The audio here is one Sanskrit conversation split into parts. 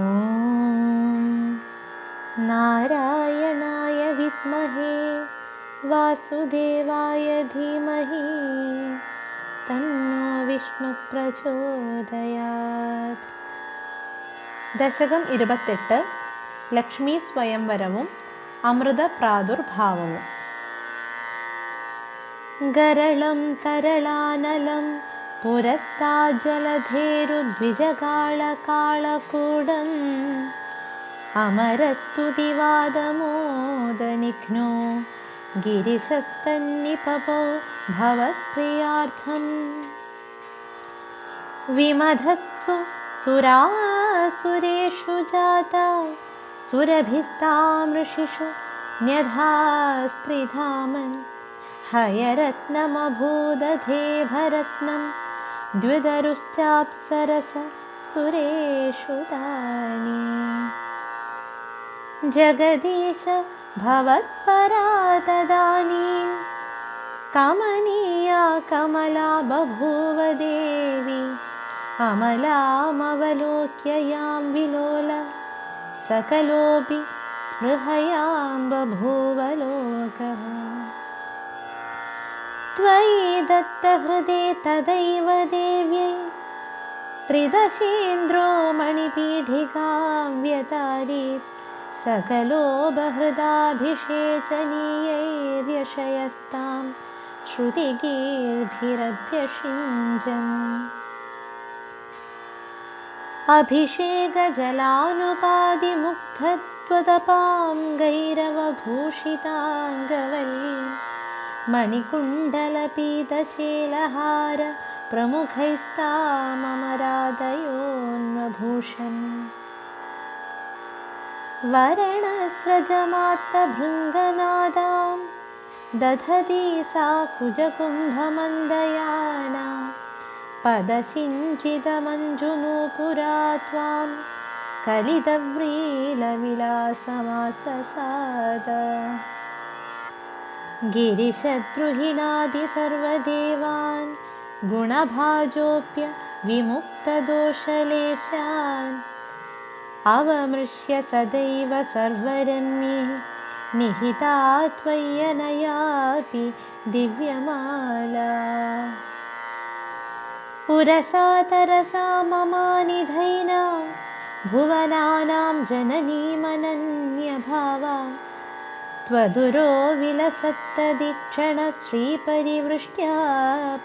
ॐ नारायणाय विद्महे वासुदेवाय धीमहि तन्नो विष्णुप्रचोदयात् दशकम् ഇരുപത്തെട്ട് ലക്ഷ്മി സ്വയംവരവും അമൃതപ്രാദുർഭാവവും गरलं तरलानलं पुरस्ताज्जलधेरुद्विजगाळकाळकूडम् अमरस्तुतिवादमोदनिघ्नो गिरिशस्तन्निपपो भवत्प्रियार्थम्। विमधत्सु सुरासुरेषु जाता। सुरभिस्तामृषिषु न्यधास्त्रिधामन्। हयरत्नमभूदधेभरत्नं द्विदरुश्चाप्सरस सुरेषु तानि जगदीश भवत्परा तदानीं कमनीया कमला बभूव देवी। अमलामवलोक्य यां विलोल। सकलोऽपि स्पृहयां बभूवलोकः त्वयि दत्तहृदे तदैव देव्यै त्रिदशेन्द्रो मणिपीठिकां व्यतारीत् सकलो बहृदाभिषेचनीयैर्यशयस्तां श्रुतिगीर्भिरभ्यषिञ्जम्। अभिषेकजलानुपादिमुग्धत्वदपां गैरवभूषिताङ्गवल्लीं मणिकुण्डलपीतचेलहार प्रमुखैस्तामरादयोन्मभूषन् वरणस्रजमात्तभृङ्गनादां दधती सा कुजकुम्भमन्दयाना। पदसिञ्चितमञ्जुनूपुरा त्वां कलितव्रीलविलासमाससाद गिरिशद्रुहिणादिसर्वदेवान् गुणभाजोऽप्य विमुक्तदोषलेशान्। अवमृश्य सदैव सर्वरम्ये निहिता त्वय्यनयापि दिव्यमाला। पुरसा तरसा ममानिधैना भुवनानां जननीमनन्यभावा त्वदुरो विलसत्तदीक्षणश्रीपरिवृष्ट्या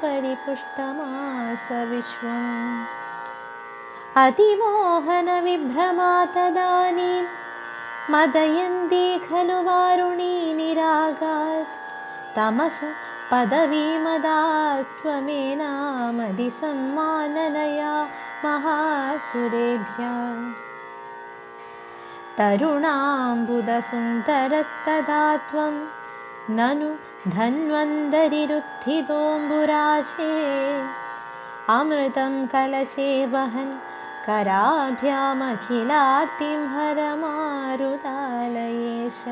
परिपुष्टमास विश्वम्। अतिमोहनविभ्रमा तदानीं मदयन्ती खलु वारुणी निरागात्। तमस पदवीमदास्त्वमेनामदिसम्माननया महासुरेभ्यः तरुणाम्बुदसुन्दरस्तदा त्वं ननु धन्वन्तरिरुत्थितोऽम्बुराशे। अमृतं कलशे वहन् कराभ्यामखिलार्तिं हरमारुतालयेश